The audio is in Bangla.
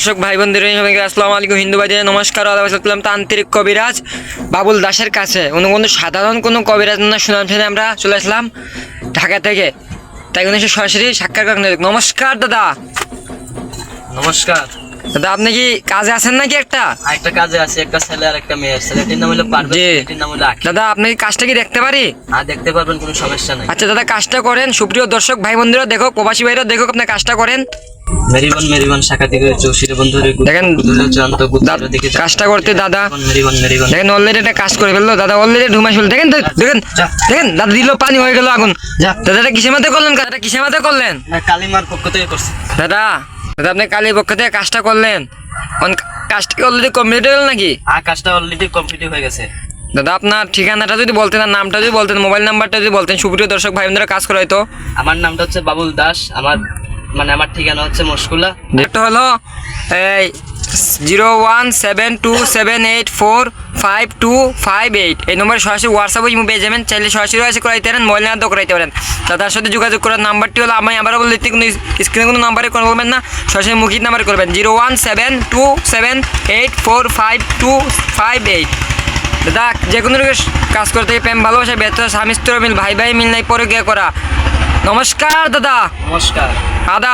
দর্শক ভাই বোনদের সবাইকে আসসালামু আলাইকুম, হিন্দু ভাই নমস্কার আদাব তান্ত্রিক কবিরাজ বাবুল দাসের কাছে। অন্য কোনো সাধারণ কোনো কবিরাজ না শুনলাম শুনে আমরা চলে আসলাম ঢাকা থেকে। তাই উনি সরাসরি সাক্ষাৎ করেন নমস্কার দাদা। নমস্কার। দাদা আপনি কি কাজে আছেন নাকি একটা? একটা কাজে আছে একটা ছেলে আর একটা মেয়ে। ছেলেটির নাম হলো পারভেজ। মেয়েটির নাম হলো আখি দাদা আপনি কি কাজটা কি দেখতে পারি? দেখতে পারবেন কোনো সমস্যা নাই। আচ্ছা দাদা কাজটা করেন। সুপ্রিয় দর্শক ভাই বন্ধুরা দেখো প্রবাসী ভাইরা দেখো আপনি কাজটা করেন। মেরিবন মেরিবন শাখা থেকে চৌশিরে দেখেন, দা- দিকে কাজটা করতে দাদা। মেরিবন মেরিবন দেখেন অলরেডি একটা কাজ করে ফেলল। দাদা অলরেডি ঢুমাই ফেলল। দেখেন দেখেন দেখেন দাদা দিল পানি হয়ে গেল আগুন। দাদা এটা কিসের মধ্যে করলেন দাদা কিসের মধ্যে করলেন? কালিমার পক্ষ থেকে করছি। দাদা দাদা আপনি কালী পক্ষ থেকে কাজটা করলেন? কাজটা কি অলরেডি কমপ্লিট হয়ে গেল নাকি? হ্যাঁ কাজটা অলরেডি কমপ্লিট হয়ে গেছে। দাদা আপনার ঠিকানাটা যদি বলতেন আর নামটা যদি বলতেন মোবাইল নাম্বারটা যদি বলতেন সুপ্রিয় দর্শক ভাই বোনেরা কাজ করাই তো আমার নামটা হচ্ছে বাবুল দাস আমার মানে আমার ঠিকানা হচ্ছে মশকুলা। একটা হলো এই zero one seven two seven eight four five two five eight. এই নম্বরে সরাসরি হোয়াটসঅ্যাপে ইমো পেয়ে যাবেন। চাইলে সরাসরি এসে করাইতে পারেন মোবাইল নাম্বার করাইতে পারেন। দাদার সাথে যোগাযোগ করার নাম্বারটি হলো আমি আবারও বলে দিচ্ছি কোনো স্ক্রিনে কোনো নাম্বারে কোনো বলবেন না। সরাসরি মুখিত নাম্বারে করবেন zero one seven two seven eight four five two five eight. দাদা যে কোনো কাজ করতে প্রেম ভালোবাসা ব্যর্থ স্বামী স্ত্রী মিল ভাই ভাই মিল নাই পরে গিয়ে করা। নমস্কার দাদা। নমস্কার। আদা